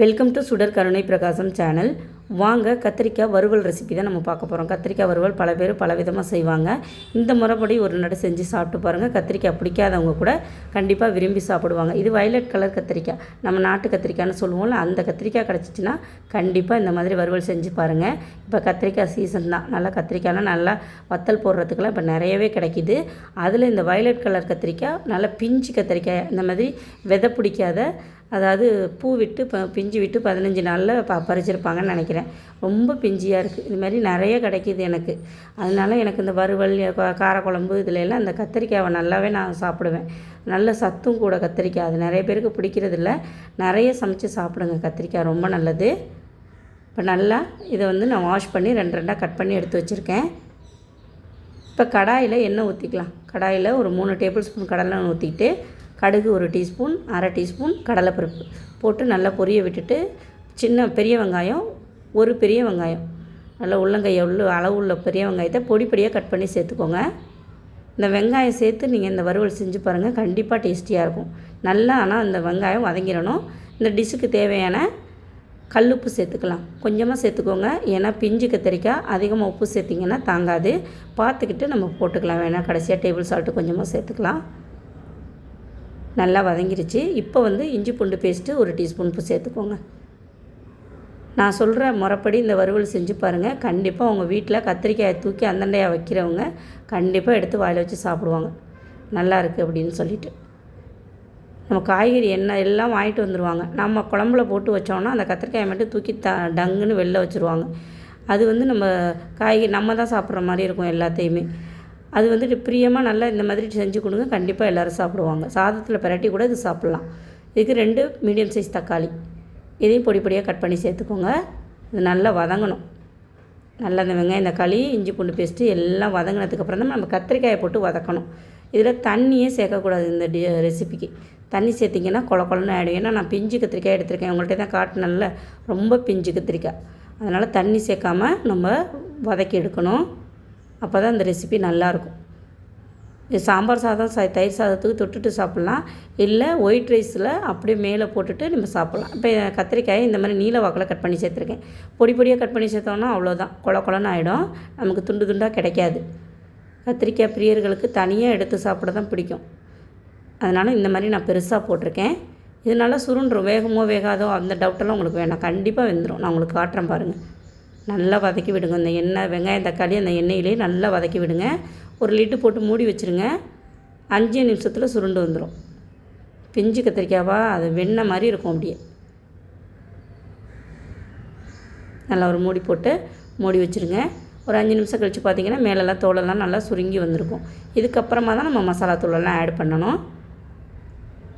Welcome to சுடர் கருணை பிரகாசம் சேனல். வாங்க கத்திரிக்காய் வறுவல் ரெசிபி தான் நம்ம பார்க்க போகிறோம் கத்திரிக்காய் வறுவல் பல பேர் பல விதமாக செய்வாங்க. இந்த முறைப்படி ஒரு நடை செஞ்சு சாப்பிட்டு பாருங்கள் கத்திரிக்காய் பிடிக்காதவங்க கூட கண்டிப்பாக விரும்பி சாப்பிடுவாங்க. இது வயலட் கலர் கத்திரிக்காய். நம்ம நாட்டு கத்திரிக்காய்னு சொல்லுவோம்ல அந்த கத்திரிக்காய் கிடச்சிச்சின்னா கண்டிப்பாக இந்த மாதிரி வறுவல் செஞ்சு பாருங்கள் இப்போ கத்திரிக்காய் சீசன் தான். நல்லா கத்திரிக்காய்லாம் நல்லா வத்தல் போடுறதுக்கெல்லாம் இப்போ நிறையவே கிடைக்கிது. அதில் இந்த வயலட் கலர் கத்திரிக்காய் நல்லா பிஞ்சு கத்திரிக்காய் இந்த மாதிரி விதை பிடிக்காத அதாவது பூ விட்டு ப பிஞ்சு விட்டு பதினஞ்சு நாளில் ப பறிச்சிருப்பாங்கன்னு நினைக்கிறேன். ரொம்ப பிஞ்சியாக இருக்குது இது மாதிரி நிறைய கிடைக்கிது எனக்கு. அதனால எனக்கு இந்த வறுவல் காரக்குழம்பு இதில் எல்லாம் இந்த கத்திரிக்காவை நல்லாவே நான் சாப்பிடுவேன். நல்ல சத்தும் கூட கத்திரிக்காய். அது நிறைய பேருக்கு பிடிக்கிறதில்ல. நிறைய சமைச்சு சாப்பிடுங்க கத்திரிக்காய். ரொம்ப நல்லது. இப்போ நல்லா இதை வந்து நான் வாஷ் பண்ணி ரெண்டு ரெண்டாக கட் பண்ணி எடுத்து வச்சுருக்கேன். இப்போ கடாயில் எண்ணெய் ஊற்றிக்கலாம் கடாயில் ஒரு மூணு டேபிள் ஸ்பூன் கடலை ஊற்றிக்கிட்டு கடுகு ஒரு டீஸ்பூன் அரை டீஸ்பூன் கடலைப்பருப்பு போட்டு நல்லா பொரிய விட்டுட்டு சின்ன பெரிய வெங்காயம் ஒரு பெரிய வெங்காயம். நல்லா உள்ளங்கையை உள்ள அளவு உள்ள பெரிய வெங்காயத்தை பொடி பொடியாக கட் பண்ணி சேர்த்துக்கோங்க. இந்த வெங்காயம் சேர்த்து நீங்கள் இந்த வறுவல் செஞ்சு பாருங்கள் கண்டிப்பாக டேஸ்டியாக இருக்கும். நல்லா ஆனால் இந்த வெங்காயம் வதங்கிடணும். இந்த டிஷ்ஷுக்கு தேவையான கல்லுப்பு சேர்த்துக்கலாம். கொஞ்சமாக சேர்த்துக்கோங்க. ஏன்னா பிஞ்சு கத்திரிக்காய் அதிகமாக உப்பு சேர்த்திங்கன்னா தாங்காது. பார்த்துக்கிட்டு நம்ம போட்டுக்கலாம். வேணால் கடைசியாக டேபிள் சால்ட்டு கொஞ்சமாக சேர்த்துக்கலாம். நல்லா வதங்கிருச்சு. இப்போ வந்து இஞ்சி பூண்டு பேஸ்ட்டு ஒரு டீஸ்பூன் சேர்த்துக்கோங்க. நான் சொல்கிற முறைப்படி இந்த வறுவல் செஞ்சு பாருங்கள் கண்டிப்பாக உங்கள் வீட்டில் கத்திரிக்காயை தூக்கி அந்தண்டையாக வைக்கிறவங்க கண்டிப்பாக எடுத்து வாயில் வச்சு சாப்பிடுவாங்க. நல்லா இருக்குது அப்படின்னு சொல்லிட்டு. நம்ம காய்கறி என்ன எல்லாம் வாங்கிட்டு வந்துடுவாங்க நம்ம குழம்புல போட்டு வச்சோம்னா அந்த கத்திரிக்காயை மட்டும் தூக்கி த டங்குன்னு வெளில வச்சுருவாங்க. அது வந்து நம்ம காய்கறி நம்ம தான் சாப்பிட்ற மாதிரி இருக்கும் எல்லாத்தையுமே. அது வந்துட்டு பிரியமாக நல்லா இந்த மாதிரி செஞ்சு கொடுங்க. கண்டிப்பாக எல்லோரும் சாப்பிடுவாங்க. சாதத்தில் பிரட்டி கூட இது சாப்பிட்லாம். இதுக்கு ரெண்டு மீடியம் சைஸ் தக்காளி. இதையும் பொடி பொடியாக கட் பண்ணி சேர்த்துக்கோங்க. இது நல்லா வதங்கணும். நல்லா இந்த வெங்காயம் தக்காளி இஞ்சி பூண்டு பேஸ்ட்டு எல்லாம் வதங்கினதுக்கப்புறம் தான் நம்ம கத்திரிக்காயை போட்டு வதக்கணும். இதில் தண்ணியே சேர்க்கக்கூடாது இந்த டி ரெசிபிக்கு தண்ணி சேர்த்திங்கன்னா கொல கொலன்னு ஆகிடும் ஏன்னா நான் பிஞ்சு கத்திரிக்காய் எடுத்திருக்கேன். உங்கள்கிட்ட தான் காட்டினல ரொம்ப பிஞ்சு கத்திரிக்காய். அதனால் தண்ணி சேர்க்காமல் நம்ம வதக்கி எடுக்கணும். அப்போ தான் இந்த ரெசிபி நல்லாயிருக்கும் இது சாம்பார் சாதம் ச தயிர் சாதத்துக்கு தொட்டுட்டு சாப்பிட்லாம். இல்லை ஒயிட் ரைஸில் அப்படியே மேலே போட்டுட்டு நம்ம சாப்பிட்லாம். இப்போ கத்திரிக்காயை இந்த மாதிரி நீல வாக்கில் கட் பண்ணி சேர்த்துருக்கேன். பொடி பொடியாக கட் பண்ணி சேர்த்தோன்னா அவ்வளோதான் கொல குளன்னு ஆகிடும் நமக்கு துண்டு துண்டாக கிடைக்காது. கத்திரிக்காய் பிரியர்களுக்கு தனியாக எடுத்து சாப்பிட தான் பிடிக்கும். அதனால் இந்த மாதிரி நான் பெருசாக போட்டிருக்கேன். இதனால சுருண்டுரும் வேகமோ வேகாதோ அந்த டவுட்டெல்லாம் உங்களுக்கு வேணாம். கண்டிப்பாக வெந்துடும் நான் உங்களுக்கு காட்டுறேன் பாருங்கள் நல்லா வதக்கி விடுங்க. இந்த எண்ணெய் வெங்காயம் தக்காளி அந்த எண்ணெயிலே நல்லா வதக்கி விடுங்க. ஒரு லிட்டு போட்டு மூடி வச்சுருங்க. அஞ்சு நிமிஷத்தில் சுருண்டு வந்துடும் பிஞ்சு கத்திரிக்காவா? அது வெண்ணெய் மாதிரி இருக்கும் அப்படியே. நல்லா ஒரு மூடி போட்டு மூடி வச்சுருங்க. ஒரு அஞ்சு நிமிஷம் கழித்து பார்த்தீங்கன்னா மேலெல்லாம் தோலெல்லாம் நல்லா சுருங்கி வந்திருக்கும். இதுக்கப்புறமா தான் நம்ம மசாலா தூளெல்லாம் ஆட் பண்ணணும்.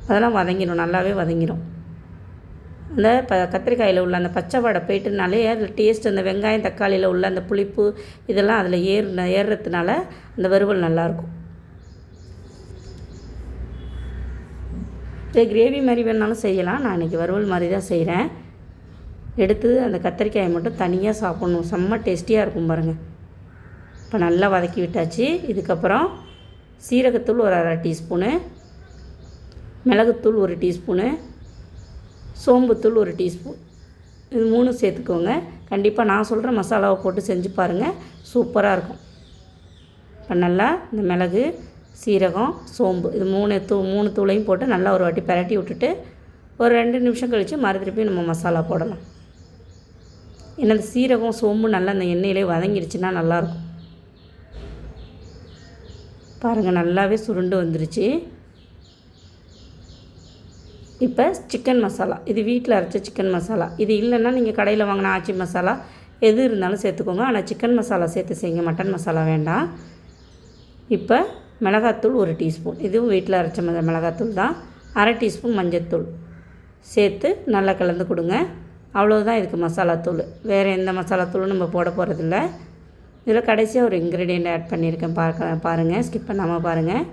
அதெல்லாம் வதங்கிடும் நல்லாவே வதங்கிடும் அந்த ப கத்திரிக்காயில் உள்ள அந்த பச்சை வடை போயிட்டுனாலே அதில் டேஸ்ட் அந்த வெங்காயம் தக்காளியில் உள்ள அந்த புளிப்பு இதெல்லாம் அதில் ஏறு ஏறுறதுனால அந்த வறுவல் நல்லாயிருக்கும் இதே கிரேவி மாதிரி வேணாலும் செய்யலாம். நான் இன்றைக்கி வறுவல் மாதிரி தான் செய்கிறேன் எடுத்து அந்த கத்திரிக்காயை மட்டும் தனியாக சாப்பிட்ணும். செம்ம டேஸ்டியாக இருக்கும் பாருங்கள் இப்போ நல்லா வதக்கி விட்டாச்சு. இதுக்கப்புறம் சீரகத்தூள் ஒரு அரை டீஸ்பூனு மிளகுத்தூள் ஒரு டீஸ்பூனு சோம்புத்தூள் ஒரு டீஸ்பூன். இது மூணும் சேர்த்துக்கோங்க. கண்டிப்பாக நான் சொல்கிற மசாலாவை போட்டு செஞ்சு பாருங்கள் சூப்பராக இருக்கும். இப்போ நல்லா இந்த மிளகு சீரகம் சோம்பு இது மூணு தூ மூணு தூளையும் போட்டு நல்லா ஒரு வாட்டி பிரட்டி விட்டுட்டு ஒரு ரெண்டு நிமிஷம் கழித்து மறு திருப்பி நம்ம மசாலா போடலாம். ஏன்னா இந்த சீரகம் சோம்பு நல்லா அந்த எண்ணெயிலே வதங்கிடுச்சுன்னா நல்லாயிருக்கும் பாருங்கள் நல்லாவே சுருண்டு வந்துருச்சு. இப்போ சிக்கன் மசாலா. இது வீட்டில் அரைச்ச சிக்கன் மசாலா. இது இல்லைன்னா நீங்கள் கடையில் வாங்கின ஆச்சி மசாலா எது இருந்தாலும் சேர்த்துக்கோங்க. ஆனால் சிக்கன் மசாலா சேர்த்து செய்யுங்க. மட்டன் மசாலா வேண்டாம். இப்போ மிளகாத்தூள் ஒரு டீஸ்பூன். இதுவும் வீட்டில் அரைச்ச மிள மிளகாத்தூள் தான். அரை டீஸ்பூன் மஞ்சத்தூள். சேர்த்து நல்லா கலந்து கொடுங்க. அவ்வளோதான் இதுக்கு மசாலாத்தூள் வேறு எந்த மசாலாத்தூளும் நம்ம போட போகிறதில்ல இதில் கடைசியாக ஒரு இன்க்ரீடியண்ட் ஆட் பண்ணியிருக்கேன். பார்க்க பாருங்கள் ஸ்கிப் பண்ணாமல் பாருங்கள்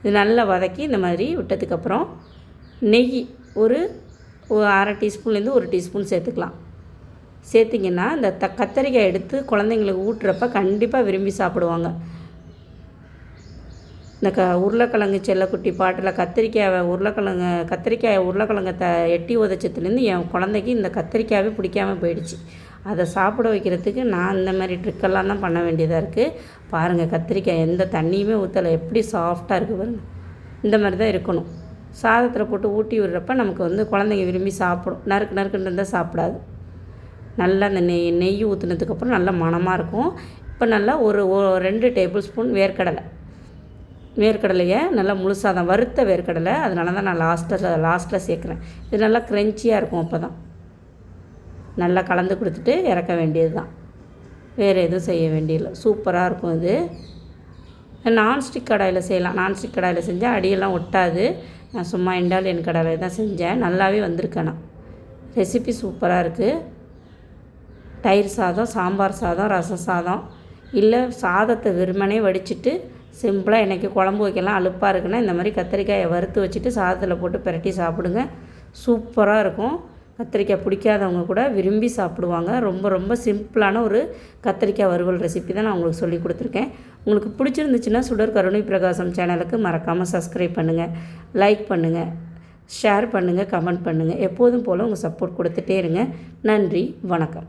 இது நல்லா வதக்கி இந்த மாதிரி விட்டதுக்கப்புறம் நெய் ஒரு அரை டீஸ்பூன்லேருந்து ஒரு டீஸ்பூன் சேர்த்துக்கலாம். சேர்த்திங்கன்னா இந்த த கத்தரிக்காய் எடுத்து குழந்தைங்களுக்கு ஊட்டுறப்ப கண்டிப்பாக விரும்பி சாப்பிடுவாங்க. இந்த க உருளைக்கிழங்கு செல்லக்குட்டி பாட்டில் கத்திரிக்காயை உருளைக்கிழங்கு கத்திரிக்காயை உருளைக்கிழங்கை த எட்டி உதச்சத்துலேருந்து என் குழந்தைக்கு இந்த கத்திரிக்காயே பிடிக்காம போயிடுச்சு. அதை சாப்பிட வைக்கிறதுக்கு நான் இந்த மாதிரி ட்ரிக்கெல்லாம் தான் பண்ண வேண்டியதாக இருக்குது பாருங்கள் கத்திரிக்காய் எந்த தண்ணியுமே ஊற்றலை எப்படி சாஃப்டாக இருக்குது பாருங்கள் இந்த மாதிரி தான் இருக்கணும். சாதத்தில் போட்டு ஊட்டி விடுறப்ப நமக்கு வந்து குழந்தைங்க விரும்பி சாப்பிடும். நறுக்கு நறுக்குன்னு இருந்தால் சாப்பிடாது. நல்லா அந்த நெய் நெய் ஊற்றுனதுக்கப்புறம் நல்லா மணமாக இருக்கும். இப்போ நல்லா ஒரு ரெண்டு டேபிள் ஸ்பூன் வேர்க்கடலை. வேர்க்கடலையை நல்லா முழுசாக தான் வறுத்த வேர்க்கடலை. அதனால தான் நான் லாஸ்ட்டில் லாஸ்ட்டில் சேர்க்குறேன். இது நல்லா க்ரன்ச்சியாக இருக்கும் அப்போ தான் நல்லா கலந்து கொடுத்துட்டு இறக்க வேண்டியது தான் வேறு எதுவும் செய்ய வேண்டியதில்லை சூப்பராக இருக்கும் இது. நான்ஸ்டிக் கடாயில் செய்யலாம். நான்ஸ்டிக் கடாயில் செஞ்சால் அடியெல்லாம் ஒட்டாது. நான் சும்மா இண்டாலியன் கடாயில் தான் செஞ்சேன். நல்லாவே வந்திருக்கேண்ணா ரெசிபி சூப்பராக இருக்குது தயிர் சாதம் சாம்பார் சாதம் ரசம் சாதம். இல்லை சாதத்தை வெறுமனே வடிச்சிட்டு சிம்பிளாக இன்றைக்கி குழம்பு வைக்கலாம் அலுப்பாக இருக்குன்னா இந்த மாதிரி கத்திரிக்காயை வறுத்து வச்சுட்டு சாதத்தில் போட்டு பிரட்டி சாப்பிடுங்க. சூப்பராக இருக்கும். கத்திரிக்காய் பிடிக்காதவங்க கூட விரும்பி சாப்பிடுவாங்க. ரொம்ப ரொம்ப சிம்பிளான ஒரு கத்திரிக்காய் வறுவல் ரெசிபி தான் நான் உங்களுக்கு சொல்லி கொடுத்துருக்கேன். உங்களுக்கு பிடிச்சிருந்துச்சுன்னா சுடர் கருணை பிரகாசம் சேனலுக்கு மறக்காமல் சப்ஸ்கிரைப் பண்ணுங்கள் லைக் பண்ணுங்கள் ஷேர் பண்ணுங்கள் கமெண்ட் பண்ணுங்கள் எப்போதும் போல் உங்கள் சப்போர்ட் கொடுத்துட்டே இருங்க. நன்றி வணக்கம்.